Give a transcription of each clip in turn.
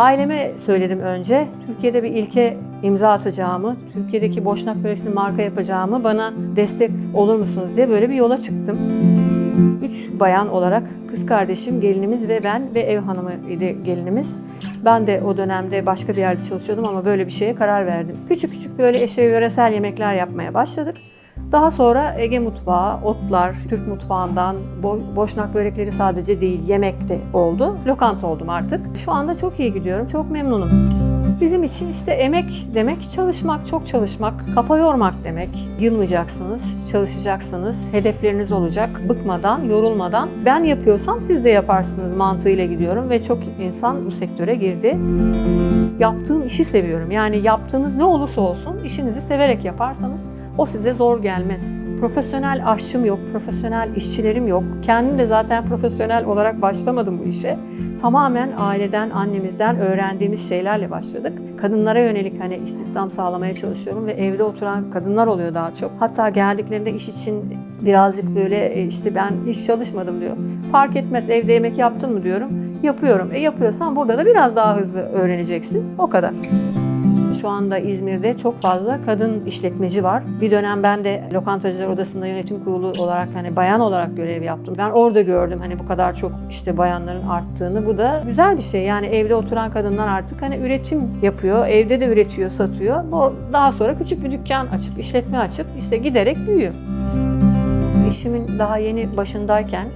Aileme söyledim önce. Türkiye'de bir ilke imza atacağımı, Türkiye'deki boşnak böreksini marka yapacağımı bana destek olur musunuz diye böyle bir yola çıktım. Üç bayan olarak kız kardeşim, gelinimiz ve ben ve ev hanımı idi gelinimiz. Ben de o dönemde başka bir yerde çalışıyordum ama böyle bir şeye karar verdim. Küçük küçük böyle eşe yöresel yemekler yapmaya başladık. Daha sonra Ege mutfağı, otlar, Türk mutfağından, bo- boşnak börekleri sadece değil yemek de oldu. Lokanta oldum artık. Şu anda çok iyi gidiyorum, çok memnunum. Bizim için işte emek demek çalışmak, çok çalışmak, kafa yormak demek. Yılmayacaksınız, çalışacaksınız, hedefleriniz olacak, bıkmadan, yorulmadan. Ben yapıyorsam siz de yaparsınız mantığıyla gidiyorum ve çok insan bu sektöre girdi. Yaptığım işi seviyorum. Yani yaptığınız ne olursa olsun işinizi severek yaparsanız o size zor gelmez. Profesyonel aşçım yok, profesyonel işçilerim yok. Kendim de zaten profesyonel olarak başlamadım bu işe. Tamamen aileden, annemizden öğrendiğimiz şeylerle başladık. Kadınlara yönelik hani istihdam sağlamaya çalışıyorum ve evde oturan kadınlar oluyor daha çok. Hatta geldiklerinde iş için birazcık böyle e, işte ben hiç çalışmadım diyor. Fark etmez evde yemek yaptın mı diyorum. Yapıyorum. E yapıyorsan burada da biraz daha hızlı öğreneceksin. O kadar. Şu anda İzmir'de çok fazla kadın işletmeci var. Bir dönem ben de Lokantacılar Odası'nda yönetim kurulu olarak hani bayan olarak görev yaptım. Ben orada gördüm hani bu kadar çok işte bayanların arttığını. Bu da güzel bir şey. Yani evde oturan kadınlar artık hani üretim yapıyor. Evde de üretiyor, satıyor. Bu daha sonra küçük bir dükkan açıp, işletme açıp işte giderek büyüyor. İşimin daha yeni başındayken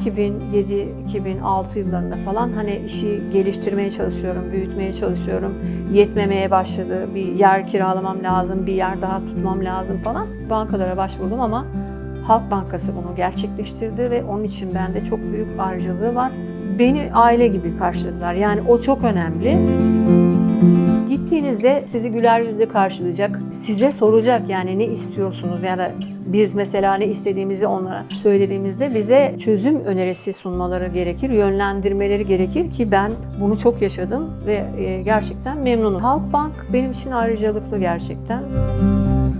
2007-2006 yıllarında falan hani işi geliştirmeye çalışıyorum, büyütmeye çalışıyorum. Yetmemeye başladı. Bir yer kiralamam lazım, bir yer daha tutmam lazım falan. Bankalara başvurdum ama Halk Bankası bunu gerçekleştirdi ve onun için bende çok büyük ayrıcalığı var. Beni aile gibi karşıladılar. Yani o çok önemli. Gittiğinizde sizi güler yüzle karşılayacak, size soracak yani ne istiyorsunuz ya da biz mesela ne istediğimizi onlara söylediğimizde bize çözüm önerisi sunmaları gerekir, yönlendirmeleri gerekir ki ben bunu çok yaşadım ve e, gerçekten memnunum. Halkbank benim için ayrıcalıklı gerçekten.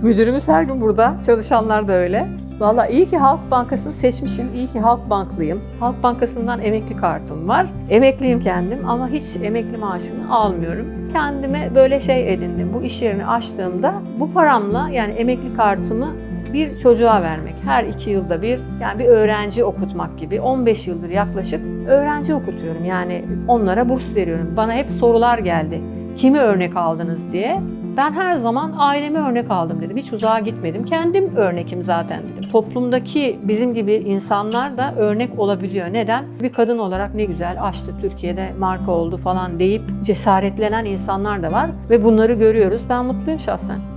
Müdürümüz her gün burada, çalışanlar da öyle. Valla iyi ki Halk Bankası'nı seçmişim, iyi ki Halk Banklıyım. Halk Bankası'ndan emekli kartım var. Emekliyim kendim ama hiç emekli maaşını almıyorum. Kendime böyle şey edindim. Bu iş yerini açtığımda bu paramla yani emekli kartımı bir çocuğa vermek. Her iki yılda bir yani bir öğrenci okutmak gibi 15 yıldır yaklaşık öğrenci okutuyorum. Yani onlara burs veriyorum. Bana hep sorular geldi. Kimi örnek aldınız diye. Ben her zaman aileme örnek aldım dedim. Hiç uzağa gitmedim. Kendim örnekim zaten dedim. Toplumdaki bizim gibi insanlar da örnek olabiliyor. Neden? Bir kadın olarak ne güzel açtı Türkiye'de marka oldu falan deyip cesaretlenen insanlar da var. Ve bunları görüyoruz. Ben mutluyum şahsen.